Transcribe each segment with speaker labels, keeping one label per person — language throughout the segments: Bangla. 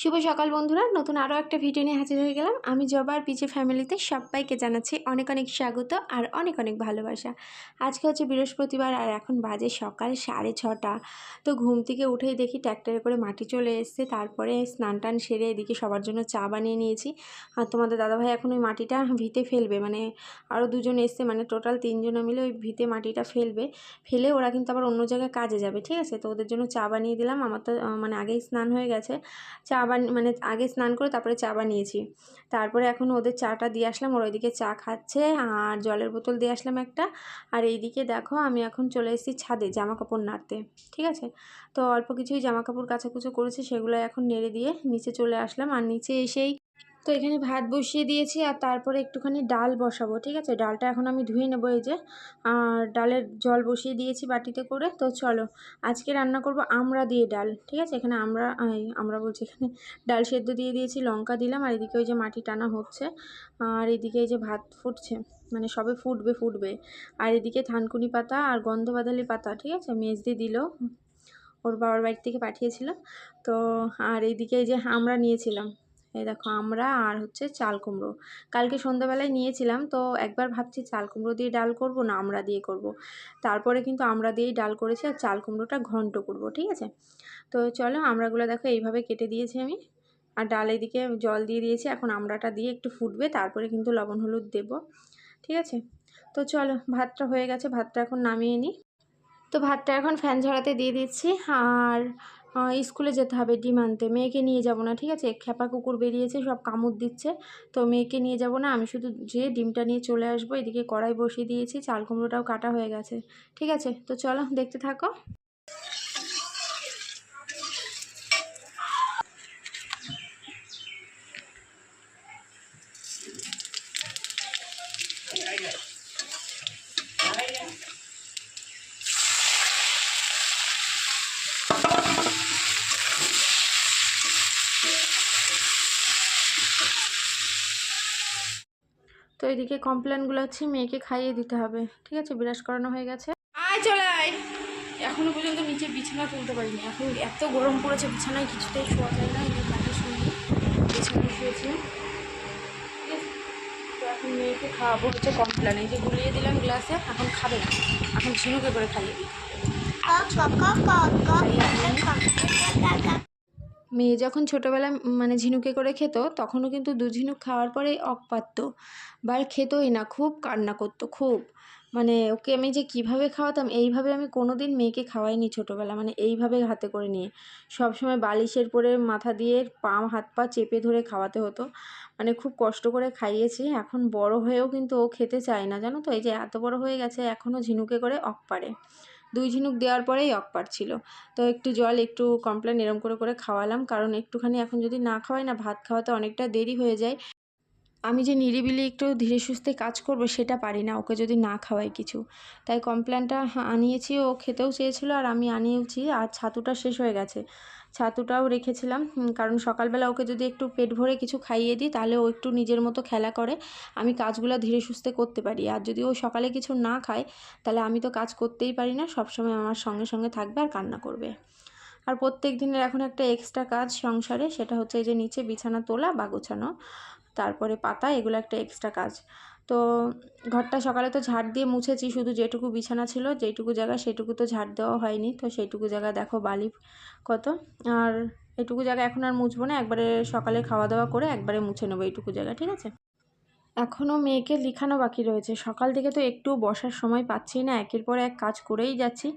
Speaker 1: শুভ সকাল বন্ধুরা, নতুন আরও একটা ভিডিও নিয়ে হাজির হয়ে গেলাম। আমি জবার পিচে ফ্যামিলিতে সবাইকে জানাচ্ছি অনেক অনেক স্বাগত আর অনেক অনেক ভালোবাসা। আজকে হচ্ছে বৃহস্পতিবার আর এখন বাজে সকাল সাড়ে ছটা। তো ঘুম থেকে উঠেই দেখি ট্র্যাক্টরে করে মাটি চলে এসছে, তারপরে স্নান টান সেরে এদিকে সবার জন্য চা বানিয়ে নিয়েছি। আর তোমাদের দাদাভাই এখন ওই মাটিটা ভিতে ফেলবে মানে আরও দুজন এসছে মানে টোটাল তিনজনে মিলে ওই ভিতে মাটিটা ফেলবে। ফেলে ওরা কিন্তু আবার অন্য জায়গায় কাজে যাবে, ঠিক আছে? তো ওদের জন্য চা বানিয়ে দিলাম। আমার তো মানে আগেই স্নান হয়ে গেছে। চা বান মানে আগে স্নান করে তারপরে চা বানিয়েছি। তারপরে এখন ওদের চাটা দিয়ে আসলাম, ওর ওইদিকে চা খাচ্ছে, আর জলের বোতল দিয়ে আসলাম একটা। আর এইদিকে দেখো আমি এখন চলে এসেছি ছাদে জামা কাপড় নাড়তে, ঠিক আছে? তো অল্প কিছুই জামা কাপড় কাচাকুচো করেছি সেগুলো এখন নেড়ে দিয়ে নিচে চলে আসলাম। আর নিচে এসেই তো এখানে ভাত বসিয়ে দিয়েছি আর তারপরে একটুখানি ডাল বসাবো, ঠিক আছে? ডালটা এখন আমি ধুয়ে নেব এই যে। আর ডালের জল বসিয়ে দিয়েছি বাটিতে করে। তো চলো, আজকে রান্না করব আমড়া দিয়ে ডাল, ঠিক আছে? এখানে আমরা আমরা বলছি এখানে ডাল সেদ্ধ দিয়ে দিয়েছি, লঙ্কা দিলাম আর এদিকে ওই যে মাটি টানা হচ্ছে। আর এদিকে এই যে ভাত ফুটছে মানে সবে ফুটবে ফুটবে। আর এদিকে থানকুনি পাতা আর গন্ধবাদালি পাতা, ঠিক আছে? মেজদি দিল, ওর বাবার বাড়ি থেকে পাঠিয়েছিল তো আর এইদিকে এই যে আমরা নিয়েছিলাম। এই দেখো আমরা আর হচ্ছে চাল কুমড়ো। কালকে সন্ধ্যাবেলায় নিয়েছিলাম, তো একবার ভাবছি চাল কুমড়ো দিয়ে ডাল করব না আমরা দিয়ে করব। তারপরে কিন্তু আমরা দিয়েই ডাল করেছি আর চাল কুমড়োটা ঘন্ট করব, ঠিক আছে? তো চলো আমড়াগুলো দেখো এইভাবে কেটে দিয়েছি আমি। আর ডাল এদিকে জল দিয়ে দিয়েছি, এখন আমড়াটা দিয়ে একটু ফুটবে, তারপরে কিন্তু লবণ হলুদ দেব, ঠিক আছে? তো চলো ভাতটা হয়ে গেছে, ভাতটা এখন নামিয়ে নিই। তো ভাতটা এখন ফ্যান ঝরাতে দিয়ে দিচ্ছি, আর স্কুলে যেতে হবে ডিম আনতে। মেয়েকে নিয়ে যাব না, ঠিক আছে? খ্যাপা কুকুর বেরিয়েছে, সব কামড় দিচ্ছে। তো মেয়েকে নিয়ে যাব না, আমি শুধু যে ডিমটা নিয়ে চলে আসব, এদিকে কড়াই বসিয়ে দিয়েছি, চাল কুমড়োটাও কাটা হয়ে গেছে। ঠিক আছে? তো চলো, দেখতে থাকো। তো এদিকে কমপ্লেনগুলো হচ্ছে মেয়েকে খাইয়ে দিতে হবে। ঠিক আছে? বিরাজ করানো হয়ে গেছে। আয় চলে আয়। এখনও পর্যন্ত নিচে বিছানা তুলতে পারিনি। এখন এত গরম পড়েছে বিছানায় কিছুতেই শোয়া যায় না। এই যে কাঠে শুনি বিছানায় শুয়েছি তো এখন মেয়েকে খাওয়াবো হচ্ছে কমপ্লেন এই যে গুলিয়ে দিলাম গ্লাসে এখন খাবে না। এখন ঝিনুকে করে খাইয়ে দিই। মেয়ে যখন ছোটোবেলায় মানে ঝিনুকে করে খেত, তখনও কিন্তু দু ঝিনুক খাওয়ার পরেই অক পারতো বা খেতই না, খুব কান্না করতো, খুব। মানে ওকে আমি যে কীভাবে খাওয়াতাম, এইভাবে আমি কোনো দিন মেয়েকে খাওয়াইনি ছোটোবেলা মানে এইভাবে হাতে করে নিয়ে। সব সময় বালিশের পরে মাথা দিয়ে পা হাত পা চেপে ধরে খাওয়াতে হতো। মানে খুব কষ্ট করে খাইয়েছি, এখন বড় হয়েও কিন্তু ও খেতে চায় না, জানো তো? এই যে এত বড় হয়ে গেছে, এখনও ঝিনুকে করে অক পারে। দুই ঝিনুক দেওয়ার পরেই অক পারছিল তো একটু জল, একটু কমপ্লেন এরম করে করে খাওয়ালাম। কারণ একটুখানি এখন যদি না খাওয়াই না, ভাত খাওয়াতে অনেকটা দেরি হয়ে যায়। আমি যে নিরিবিলি একটু ধীরে সুস্থে কাজ করব সেটা পারি না, ওকে যদি না খাওয়াই কিছু। তাই কমপ্ল্যানটা আনিয়েছি, ও খেতেও চেয়েছিল আর আমি আনিয়েছি, আর ছাতুটা শেষ হয়ে গেছে। ছাতুটাও রেখেছিলাম কারণ সকালবেলা ওকে যদি একটু পেট ভরে কিছু খাইয়ে দিই, তাহলে ও একটু নিজের মতো খেলা করে, আমি কাজগুলো ধীরে সুস্থে করতে পারি। আর যদি ও সকালে কিছু না খায়, তাহলে আমি তো কাজ করতেই পারি না, সবসময় আমার সঙ্গে সঙ্গে থাকবে আর কান্না করবে। আর প্রত্যেক দিনের এখন একটা এক্সট্রা কাজ সংসারে, সেটা হচ্ছে এই যে নিচে বিছানা তোলা বা গোছানো। তারপরে পাতা, এগুলো একটা এক্সট্রা কাজ। তো ঘরটা সকালে তো ঝাড় দিয়ে মুছেছি, শুধু যেটুকু বিছানা ছিল, যেটুকু জায়গা সেটুকু তো ঝাড় দেওয়া হয়নি। তো সেইটুকু জায়গা দেখো বালি কত। আর এটুকু জায়গা এখন আর মুছবো না, একবারে সকালে খাওয়া দাওয়া করে একবারে মুছে নেব এইটুকু জায়গা, ঠিক আছে? এখনও মেয়েকে লিখানো বাকি রয়েছে। সকাল থেকে তো একটু বসার সময় পাচ্ছি না, একের পর এক কাজ করেই যাচ্ছি।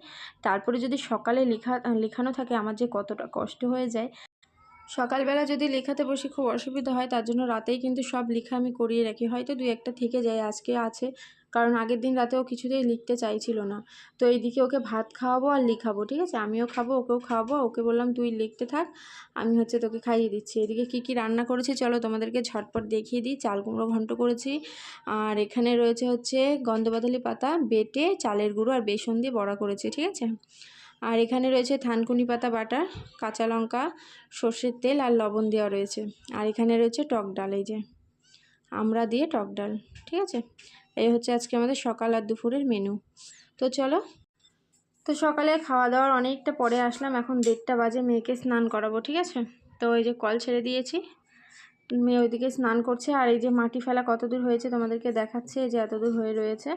Speaker 1: তারপরে যদি সকালে লেখা, লেখানো থাকে, আমার যে কতটা কষ্ট হয়ে যায়। সকালবেলা যদি লেখাতে বসি খুব অসুবিধা হয়, তার জন্য রাতেই কিন্তু সব লেখা আমি করিয়ে রাখি। হয়তো দুই একটা থেকে যায়, আজকে আছে। কারণ আগের দিন রাতেও কিছুতেই লিখতে চাইছিল না। তো এইদিকে ওকে ভাত খাওয়াবো আর লিখাবো, ঠিক আছে? আমিও খাব, ওকেও খাওয়াবো। ওকে বললাম, তুই লিখতে থাক, আমি হচ্ছে তোকে খাইয়ে দিচ্ছি। এদিকে কী কী রান্না করেছি চলো তোমাদেরকে ঝটপট দেখিয়ে দিই। চাল কুমড়ো ঘন্ট করেছি। আর এখানে রয়েছে হচ্ছে গন্ধবাদালি পাতা, বেটে, চালের গুঁড়ো আর বেসন দিয়ে বড়া করেছি, ঠিক আছে? আর এখানে রয়েছে থানকুনি পাতা বাটা কাঁচা লঙ্কা, সর্ষের তেল আর লবণ দেওয়া রয়েছে। আর এখানে রয়েছে টক ডাল, এই যে আমরা দিয়ে টক ডাল, ঠিক আছে? এই হচ্ছে আজকে আমাদের সকাল আর দুপুরের মেনু তো চলো, তো সকালে খাওয়া দাওয়ার অনেকটা পরে আসলাম, এখন দেড়টা বাজে, মেয়েকে স্নান করাবো, ঠিক আছে? তো এই যে কল ছেড়ে দিয়েছি, মেয়ে ওইদিকে স্নান করছে, আর এই যে মাটি ফেলা কত দূর হয়েছে তোমাদেরকে দেখাচ্ছে যে এত দূর হয়ে রয়েছে।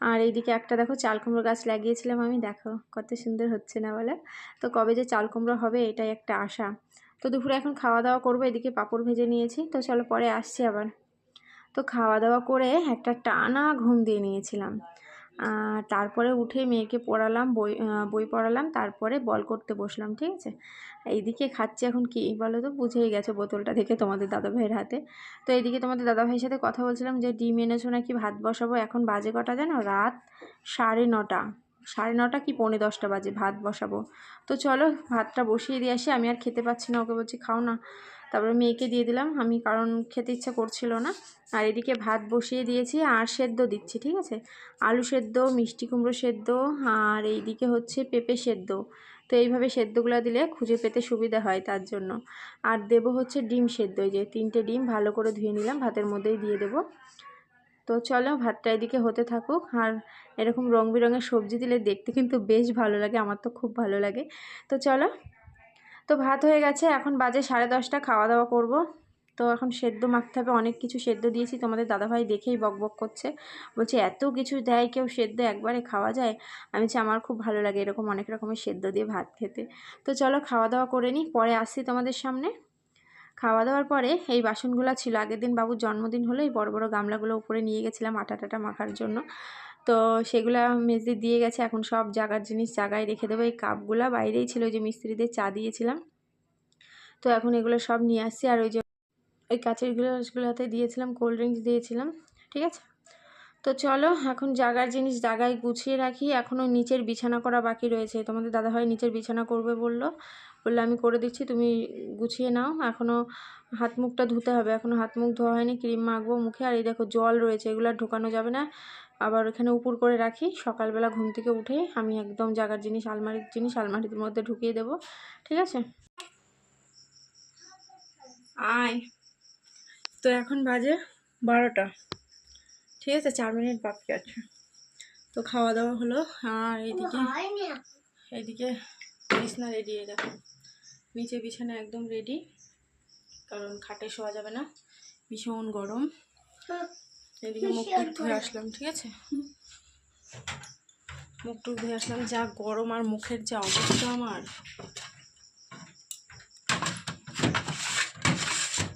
Speaker 1: আর এইদিকে একটা দেখো চাল কুমড়ো গাছ লাগিয়েছিলাম আমি। দেখো কত সুন্দর হচ্ছে না বলে? তো কবে যে চাল কুমড়ো হবে এটাই একটা আশা। তো দুপুরে এখন খাওয়া দাওয়া করব, এদিকে পাপড় ভেজে নিয়েছি। তো চলো পরে আসছি আবার। তো খাওয়া দাওয়া করে একটা টানা ঘুম দিয়ে নিয়েছিলাম। তারপরে উঠে মেয়েকে পড়ালাম, বই বই পড়ালাম, তারপরে বল করতে বসলাম, ঠিক আছে? এইদিকে খাচ্ছি এখন কি বলো তো? বুঝেই গেছে বোতলটা দেখে তোমাদের দাদাভাইয়ের হাতে। তো এইদিকে তোমাদের দাদাভাইয়ের সাথে কথা বলছিলাম যে ডিম এনেছো নাকি ভাত বসাবো? এখন বাজে কটা জানো? রাত সাড়ে নটা। সাড়ে নটা কি পৌনে দশটা বাজে ভাত বসাবো? তো চলো ভাতটা বসিয়ে দিয়ে আসি, আমি আর খেতে পাচ্ছি না, ওকে বলছি খাও না। তারপরে মেয়েকে দিয়ে দিলাম। আমি কারণ খেতে ইচ্ছা করছিল না। আর এদিকে ভাত বসিয়ে দিয়েছি আর সেদ্ধ দিচ্ছি, ঠিক আছে? আলু সেদ্ধ, মিষ্টি কুমড়ো সেদ্ধ আর এইদিকে হচ্ছে পেঁপে সেদ্ধ। তো এইভাবে সেদ্ধগুলো দিলে খুঁজে পেতে সুবিধা হয় তার জন্য। আর দেব হচ্ছে ডিম সেদ্ধ যে তিনটে ডিম ভালো করে ধুয়ে নিলাম, ভাতের মধ্যেই দিয়ে দেবো। তো চলো ভাতটা এদিকে হতে থাকুক। আর এরকম রং বেরঙের সবজি দিলে দেখতে কিন্তু বেশ ভালো লাগে, আমার তো খুব ভালো লাগে। তো চলো তো ভাত হয়ে গেছে, এখন বাজে সাড়ে দশটা খাওয়া দাওয়া করব। তো এখন সেদ্ধ মাখতে হবে, অনেক কিছু সেদ্ধ দিয়েছি, তোমাদের দাদাভাই দেখেই বকবক করছে। বলছে, এত কিছু দেয় কেউ সেদ্ধ একবারে খাওয়া যায়? আমি বলছি, আমার খুব ভালো লাগে এরকম অনেক রকমের সেদ্ধ দিয়ে ভাত খেতে। তো চলো খাওয়া দাওয়া করে নিই, পরে আসছি তোমাদের সামনে। খাওয়া দাওয়ার পরে এই বাসনগুলো ছিল, আগের দিন বাবুর জন্মদিন হলো, এই বড় বড় গামলাগুলো উপরে নিয়ে গেছিলাম আটা টাটা মাখার জন্য। তো সেগুলো মেজদি দিয়ে গেছে। এখন সব জাগার জিনিস জাগায় রেখে দেবো। এই কাপগুলো বাইরেই ছিল যে মিস্ত্রিদের চা দিয়েছিলাম। তো এখন এগুলো সব নিয়ে আসছি। আর ওই যে ওই কাচের গ্লাসগুলোতে দিয়েছিলাম, কোল্ড ড্রিঙ্কস দিয়েছিলাম। ঠিক আছে? তো চলো, এখন জাগার জিনিস জাগায় গুছিয়ে রাখি। এখনও নিচের বিছানা করা বাকি রয়েছে। তোমাদের দাদাভাই নিচের বিছানা করবে বলল। বলল আমি করে দিচ্ছি তুমি গুছিয়ে নাও। এখনও হাত মুখটা ধুতে হবে এখনও হাত মুখ ধোয়া হয়নি ক্রিম মাখবো মুখে। আর এই দেখো জল রয়েছে এগুলো ঢোকানো যাবে না। আবার এখানে উপর করে রাখি সকালবেলা ঘুম থেকে উঠে আমি একদম জাগার জিনিস আলমারির জিনিস আলমারির মধ্যে ঢুকিয়ে দেবো ঠিক আছে? আয় তো এখন বাজে বারোটা ঠিক আছে? চার মিনিট বাকি আছে। তো খাওয়া দাওয়া হলো আর এইদিকে এইদিকে বিছনা রেডি হয়ে দেখো। নিচে বিছানা একদম রেডি কারণ খাটে শোয়া যাবে না। ভীষণ গরম। এদিকে মুখ টুক ধুয়ে আসলাম ঠিক আছে? মুখ টুক ধুয়ে আসলাম যা গরম আর মুখের যা অবস্থা আমার।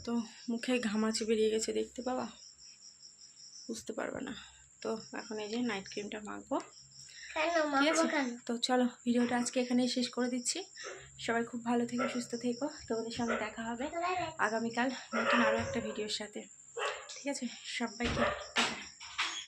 Speaker 1: তো মুখে ঘামাচি বেরিয়ে গেছে দেখতে পাবা? বুঝতে পারবে না। তো এখন এই যে নাইট ক্রিমটা মাখবো। ঠিক আছে? তো চলো ভিডিওটা আজকে এখানেই শেষ করে দিচ্ছি। সবাই খুব ভালো থেকো, সুস্থ থেকো তোমাদের সঙ্গে দেখা হবে আগামীকাল নতুন আরও একটা ভিডিওর সাথে ঠিক আছে সবাইকে।